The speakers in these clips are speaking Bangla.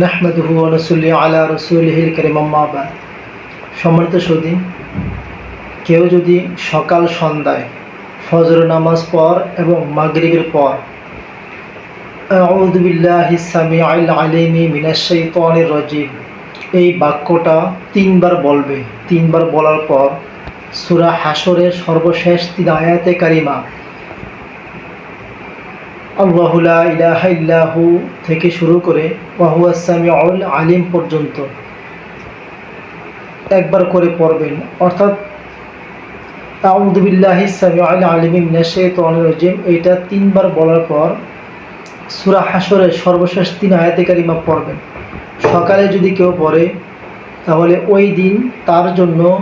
নাহমাদুহু রসুল্লি আলা রসুলহিল করিমাম্মাবাদ সম্মানিত সদী কেউ যদি সকাল সন্ধ্যায় ফজর নামাজ পর এবং মাগরিবের পর রাজিম, এই বাক্যটা তিনবার বলবে। তিনবার বলার পর সুরা হাসরের সর্বশেষ তিন আয়াতে কারিমা আল্লাহুলা ইলাহা ইল্লাহু থেকে শুরু করে ওয়াহুয়াসামিউল আলিম পর্যন্ত একবার করে পড়বেন। অর্থাৎ আউদুবিল্লাহি সামিউল আলিম মিনাশে তনরজিম এইটা তিনবার বলার পর সুরা হাসরের সর্বশেষ তিন আয়াতে কারিমা পড়বেন। সকালে যদি কেউ পড়ে, তাহলে ওই দিন তার জন্য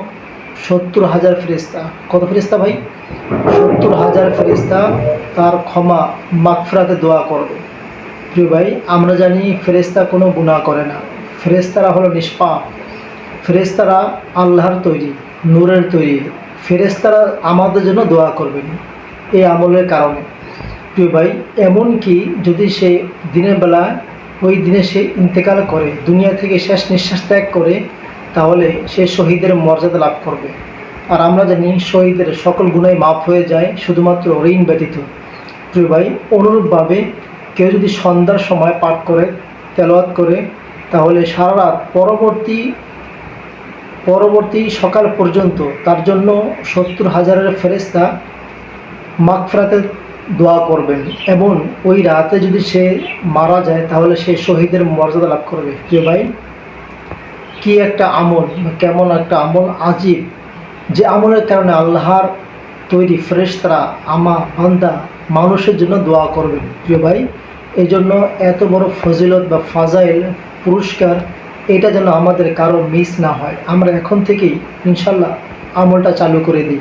সত্তর হাজার ফেরিস্তা কত ফেরিস্তা ভাই? সত্তর হাজার ফেরিস্তা তার ক্ষমা মাগফরাতে দোয়া করবে। প্রিয় ভাই, আমরা জানি ফেরেস্তা কোনো গুণা করে না। ফেরেস্তারা হলো নিষ্পাপ। ফেরেস্তারা আল্লাহর তৈরি, নূরের তৈরি। ফেরেস্তারা আমাদের জন্য দোয়া করবেন এই আমলের কারণে। প্রিয় ভাই, এমনকি যদি সে দিনের বেলা ওই দিনে সে ইন্তেকাল করে, দুনিয়া থেকে শেষ নিঃশ্বাস ত্যাগ করে তাহলে সে শহীদের মর্যাদা লাভ করবে। আর আমরা জানি শহীদের সকল গুণাই মাফ হয়ে যায়, শুধুমাত্র ঋণ ব্যতীত। প্রিয় ভাই, অনুরূপভাবে কেউ যদি সন্ধ্যার সময় পাঠ করে, তেলাওয়াত করে, তাহলে সারা রাত পরবর্তী পরবর্তী সকাল পর্যন্ত তার জন্য সত্তর হাজারের ফেরেস্তা মাগফরাতে দোয়া করবেন। এবং ওই রাতে যদি সে মারা যায়, তাহলে সে শহীদের মর্যাদা লাভ করবে। প্রিয় ভাই কি একটা আমল কেমন একটা আমল আজীব? যে আমলের কারণে আল্লাহর তৈরি ফ্রেস্তরা আমা বান্দা মানুষের জন্য দোয়া করবেন। প্রিয় ভাই এই জন্য এত বড় ফজিলত বা ফাজাইল, পুরস্কার, এটা যেন আমাদের কারও মিস না হয়। আমরা এখন থেকেই ইনশাল্লাহ আমলটা চালু করে দিই।